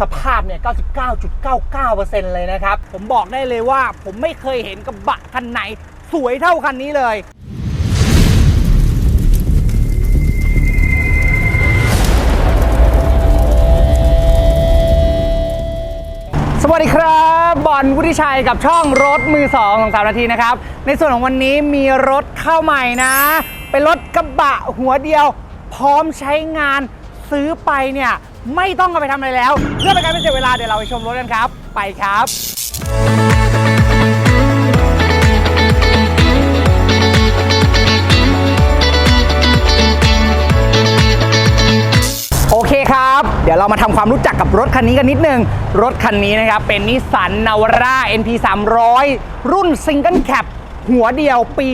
สภาพเนี่ย 99.99%เลยนะครับ ผมบอกได้เลยว่าผมไม่เคยเห็นกระบะคันไหน สวยเท่าคันนี้เลยสวัสดีครับบอลวุฒิชัยกับช่องรถมือ2ของสามนาทีนะครับ ในส่วนของวันนี้มีรถเข้าใหม่นะ เป็นรถกระบะหัวเดียว พร้อมใช้งานซื้อไปเนี่ย ไม่ต้องเอาไปทำอะไรแล้ว เพื่อเป็นการไม่เสียเวลาเดี๋ยวเราไปชมรถกันครับ ไปครับ โอเคครับ เดี๋ยวเรามาทำความรู้จักกับรถคันนี้กันนิดนึง รถคันนี้นะครับ เป็นนิสสันนาวาร่า NP 300รุ่นซิงเกิลแคปหัวเดียวปี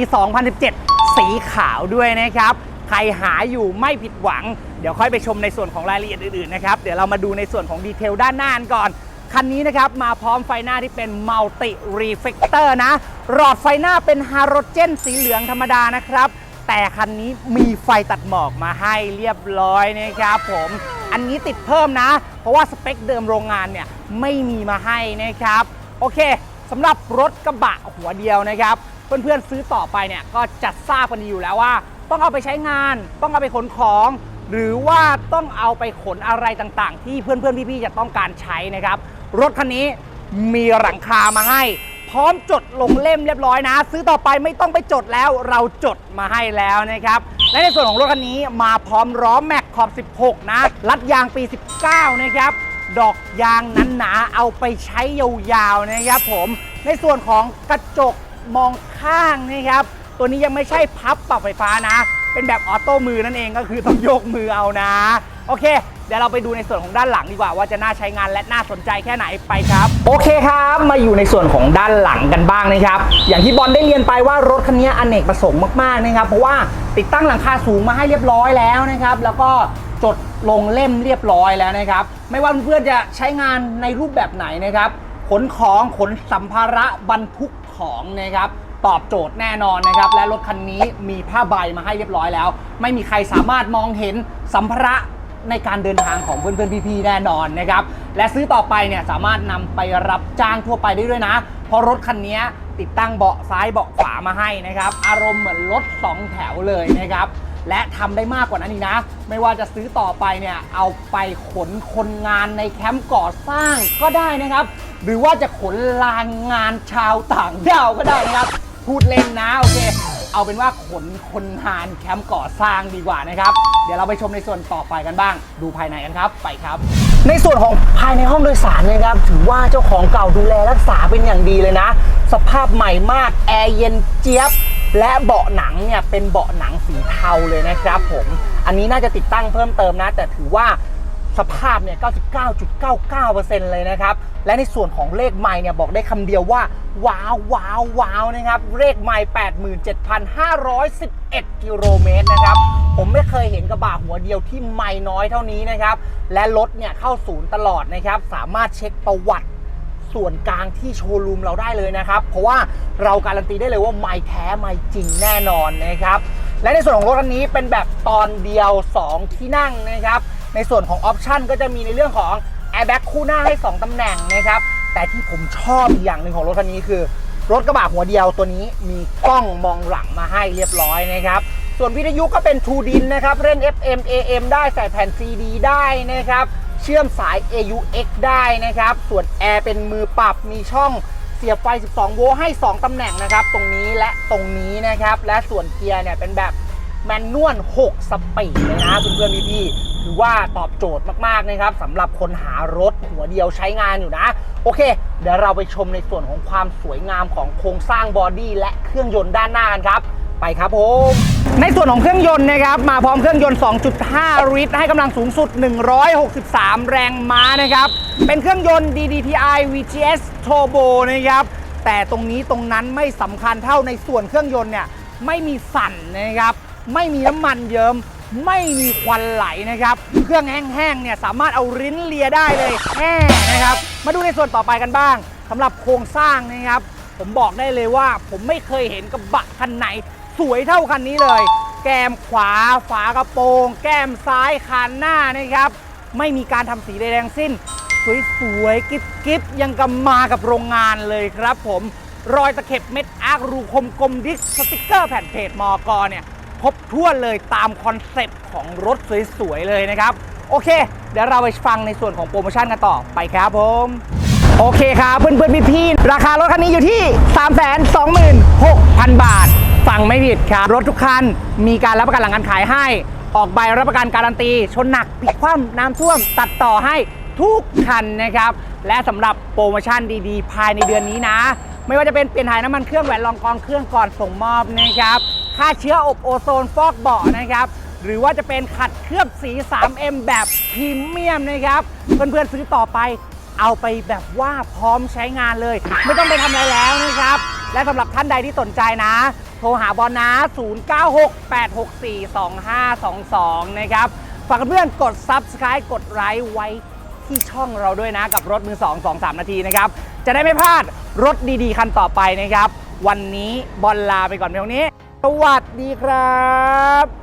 2017 สีขาวด้วยนะครับ ครหาอยู่ไม่ผิดหวัง เดี๋ยวค่อยไปชมในส่วนของรายละเอียดอื่นๆนะครับ เดี๋ยวเรามาดูในส่วนของดีเทลด้านหน้ากันก่อน คันนี้นะครับ มาพร้อมไฟหน้าที่เป็นมัลติรีเฟกเตอร์นะ หลอดไฟหน้าเป็นฮาโลเจนสีเหลืองธรรมดานะครับ แต่คันนี้มีไฟตัดหมอกมาให้เรียบร้อยนะครับผมอันนี้ติดเพิ่มนะ เพราะว่าสเปคเดิมโรงงานเนี่ยไม่มีมาให้นะครับ โอเคสำหรับรถกระบะหัวเดียวนะครับ เพื่อนๆซื้อต่อไปเนี่ยก็จะทราบกันดีอยู่แล้วว่า ต้องเอาไปใช้งาน ต้องเอาไปขนของ หรือว่าต้องเอาไปขนอะไรต่างๆ ที่เพื่อนๆพี่ๆจะต้องการใช้นะครับ รถคันนี้มีหลังคามาให้ พร้อมจดลงเล่มเรียบร้อยนะ ซื้อต่อไปไม่ต้องไปจดแล้วเราจดมาให้แล้วนะครับ และในส่วนของรถคันนี้มาพร้อมล้อแม็กขอบ 16 นะ รัดยางปี 19 นะครับดอกยางนั้นหนาเอาไปใช้ยาวๆนะครับผม ในส่วนของกระจกมองข้างนะครับ ตัวนี้ยังไม่ใช่พับปรับไฟฟ้านะ เป็นแบบออโต้มือนั่นเองก็คือต้องโยกมือเอานะ โอเค เดี๋ยวเราไปดูในส่วนของด้านหลังดีกว่าว่าจะน่าใช้งานและน่าสนใจแค่ไหนไปครับ โอเคครับ มาอยู่ในส่วนของด้านหลังกันบ้างนะครับ อย่างที่บอลได้เรียนไปว่ารถคันนี้อเนกประสงค์มากๆนะครับ เพราะว่าติดตั้งหลังคาสูงมาให้เรียบร้อยแล้วนะครับ แล้วก็จดลงเล่มเรียบร้อยแล้วนะครับ ไม่ว่าเพื่อนจะใช้งานในรูปแบบไหนนะครับ ขนของขนสัมภาระบรรทุกของนะครับ ตอบโจทย์แน่นอนนะครับ และรถคันนี้มีผ้าใบมาให้เรียบร้อยแล้ว ไม่มีใครสามารถมองเห็นสัมภาระในการเดินทางของเพื่อนๆพี่ๆแน่นอนนะครับ และซื้อต่อไปเนี่ยสามารถนำไปรับจ้างทั่วไปได้ด้วยนะ เพราะรถคันนี้ติดตั้งเบาะซ้ายเบาะขวามาให้นะครับ อารมณ์เหมือนรถสองแถวเลยนะครับ และทำได้มากกว่านั้นอีกนะ ไม่ว่าจะซื้อต่อไปเนี่ยเอาไปขนคนงานในแคมป์ก่อสร้างก็ได้นะครับ หรือว่าจะขนลานงานชาวต่างดาวก็ได้นะครับ พูดเล่นนะโอเค เอาเป็นว่าขนคนงานแคมป์ก่อสร้างดีกว่านะครับ เดี๋ยวเราไปชมในส่วนต่อไปกันบ้าง ดูภายในกันครับ ไปครับ ในส่วนของภายในห้องโดยสารนะครับ ถือว่าเจ้าของเก่าดูแลรักษาเป็นอย่างดีเลยนะ สภาพใหม่มาก แอร์เย็นเจี๊ยบ และเบาะหนังเนี่ยเป็นเบาะหนังสีเทาเลยนะครับผม อันนี้น่าจะติดตั้งเพิ่มเติมนะ แต่ถือว่า สภาพเนี่ย 99.99%เลยนะครับ และในส่วนของเลขไมล์เนี่ย บอกได้คำเดียวว่า ว้าวว้าวว้าวนะครับ เลขไมล์87,511 กิโลเมตรนะครับ ผมไม่เคยเห็นกระบะหัวเดียวที่ไมล์น้อยเท่านี้นะครับ และรถเนี่ยเข้าศูนย์ตลอดนะครับ สามารถเช็คประวัติส่วนกลางที่โชว์รูมเราได้เลยนะครับ เพราะว่าเราการันตีได้เลยว่าไม่แท้ไม่จริงแน่นอนนะครับ และในส่วนของรถคันนี้เป็นแบบตอนเดียว 2 ที่นั่งนะครับ ในส่วนของออปชันก็จะมีในเรื่องของ Airbag คู่หน้าให้ 2ตำแหน่งนะครับ แต่ที่ผมชอบอย่างหนึ่งของรถคันนี้คือ รถกระบะหัวเดียวตัวนี้มีกล้องมองหลังมาให้เรียบร้อยนะครับ ส่วนวิทยุก็เป็น True DIN นะครับ เล่น FM AM ได้ใส่แผ่น CD ได้นะครับ เชื่อมสาย AUX ได้นะครับ ส่วนแอร์เป็นมือปรับมีช่องเสียบไฟ 12 โวลต์ ให้ 2 ตำแหน่งนะครับ ตรงนี้และตรงนี้นะครับ และส่วนเกียร์เนี่ยเป็นแบบแมนนวล 6 สปีดเลยนะเพื่อนๆพี่ๆ ถือว่าตอบโจทย์มากๆนะครับสำหรับคนหารถหัวเดียวใช้งานอยู่นะ โอเค เดี๋ยวเราไปชมในส่วนของความสวยงามของโครงสร้างบอดี้และเครื่องยนต์ด้านหน้ากันครับ ไปครับผมในส่วนของเครื่องยนต์นะครับ มาพร้อมเครื่องยนต์ 2.5 ลิตร ให้กำลังสูงสุด 163 แรงม้านะครับ เป็นเครื่องยนต์ DDTI VGS Turbo นะครับ แต่ตรงนี้ตรงนั้นไม่สำคัญเท่าในส่วนเครื่องยนต์เนี่ยไม่มีสั่นนะครับ ไม่มีน้ำมันเยิม้ม ไม่มีควันไหลนะครับ เครื่องแห้งๆเนี่ยสามารถเอาริ้นเลียได้เลยแห้นะครับ มาดูในส่วนต่อไปกันบ้างสำหรับโครงสร้างนะครับ ผมบอกได้เลยว่า ผมไม่เคยเห็นกระบะคันไหน สวยเท่าคันนี้เลย แก้มขวาฝากระโปรง แก้มซ้ายคานหน้านะครับ ไม่มีการทำสีใดๆทั้งสิ้น สวยๆกิ๊บๆยังกับมากับโรงงานเลยครับ ผมรอยตะเข็บเม็ดอาร์รูคมกลมดิสสติกเกอร์แผ่นเพจมอกเนี่ย ครบถ้วนเลยตามคอนเซปต์ของรถสวยๆเลยนะครับ โอเค เดี๋ยวเราไปฟังในส่วนของโปรโมชั่นกันต่อไปครับผมโอเคครับเพื่อนๆพี่ๆราคารถคันนี้อยู่ที่ 326,000 บาท ฟังไม่ผิดครับ รถทุกคันมีการรับประกันหลังการขายให้ ออกใบรับประกันการันตี ชนหนักพลิกคว่ำน้ำท่วม ตัดต่อให้ทุกคันนะครับ และสำหรับโปรโมชั่นดีๆ ภายในเดือนนี้นะ ไม่ว่าจะเป็นเปลี่ยนถ่ายน้ำมันเครื่องแหวนรองกองเครื่องก่อนส่งมอบนะครับ ค่าเชื้ออบโอโซนฟอกเบาะนะครับ หรือว่าจะเป็นขัดเคลือบสี 3M แบบพรีเมียมนะครับ เพื่อนๆซื้อต่อไปเอาไปแบบว่าพร้อมใช้งานเลย ไม่ต้องไปทำอะไรแล้วนะครับ และสำหรับท่านใดที่สนใจนะ โทรหาบอลนะ 0968642522 นะครับ ฝากเพื่อนกด Subscribe กดไลค์ไว้ที่ช่องเราด้วยนะ กับรถมือ 2 2 3 นาทีนะครับ จะได้ไม่พลาดรถดีๆ คันต่อไปนะครับ วันนี้บอลลาไปก่อนเพียงเท่านี้ สวัสดีครับ